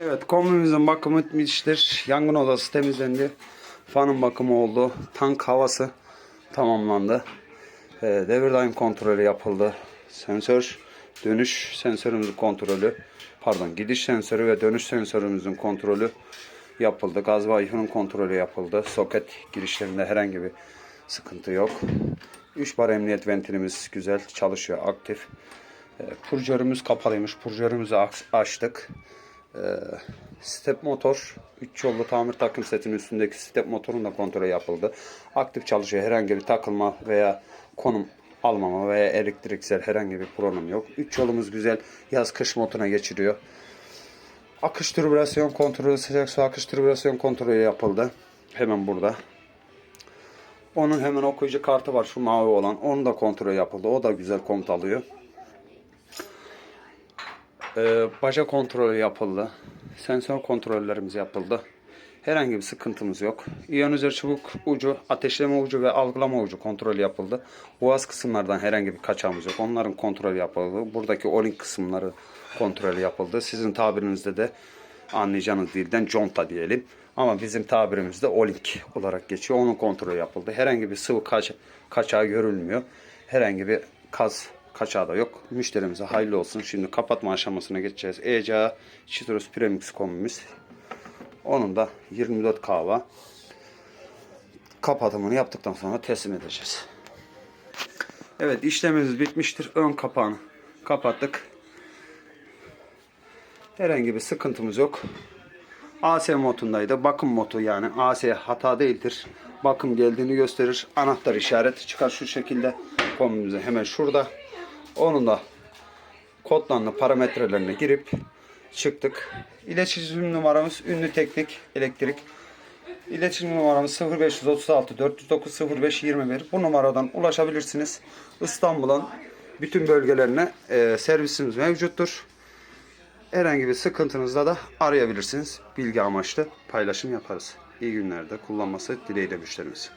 Evet kombimizin bakımı bitmiştir. Yangın odası temizlendi. Fanın bakımı oldu. Tank havası tamamlandı. Ee, devir daim kontrolü yapıldı. Sensör, dönüş sensörümüzün kontrolü, pardon gidiş sensörü ve dönüş sensörümüzün kontrolü yapıldı. Gaz vayfının kontrolü yapıldı. Soket girişlerinde herhangi bir sıkıntı yok. 3 bar emniyet ventilimiz güzel çalışıyor, aktif. Ee, Purjörümüz kapalıymış. Purjörümüzü aç- açtık. Ee, step motor 3 yollu tamir takım setinin üstündeki step motorun da kontrolü yapıldı. Aktif çalışıyor. Herhangi bir takılma veya konum almama veya elektriksel herhangi bir problem yok. 3 yolumuz güzel. Yaz kış moduna geçiriyor. Akış türbülasyon kontrolü, sıcak su akış türbülasyon kontrolü yapıldı. Hemen burada. Onun hemen okuyucu kartı var şu mavi olan. Onun da kontrolü yapıldı. O da güzel komut alıyor. Ee, baca kontrolü yapıldı. Sensör kontrollerimiz yapıldı. Herhangi bir sıkıntımız yok. İyonizer çubuk ucu, ateşleme ucu ve algılama ucu kontrolü yapıldı. Boğaz kısımlardan herhangi bir kaçağımız yok. Onların kontrolü yapıldı. Buradaki o-link kısımları kontrolü yapıldı. Sizin tabirinizde de anlayacağınız dilden conta diyelim. Ama bizim tabirimizde o-link olarak geçiyor. Onun kontrolü yapıldı. Herhangi bir sıvı kaç kaçağı görülmüyor. Herhangi bir kaz kaçağı da yok. Müşterimize hayırlı olsun. Şimdi kapatma aşamasına geçeceğiz. ECA Citrus Premix kombimiz. Onun da 24 kahve kapatımını yaptıktan sonra teslim edeceğiz. Evet işlemimiz bitmiştir. Ön kapağını kapattık. Herhangi bir sıkıntımız yok. AC modundaydı. Bakım modu yani. AC hata değildir. Bakım geldiğini gösterir. Anahtar işareti çıkar şu şekilde. Kombimize hemen şurada. Onun da kodlarını parametrelerine girip çıktık. İletişim numaramız ünlü teknik elektrik. İletişim numaramız 0536 409 0521. Bu numaradan ulaşabilirsiniz. İstanbul'un bütün bölgelerine e, servisimiz mevcuttur. Herhangi bir sıkıntınızda da arayabilirsiniz. Bilgi amaçlı paylaşım yaparız. İyi günlerde kullanması dileğiyle müşterimiz.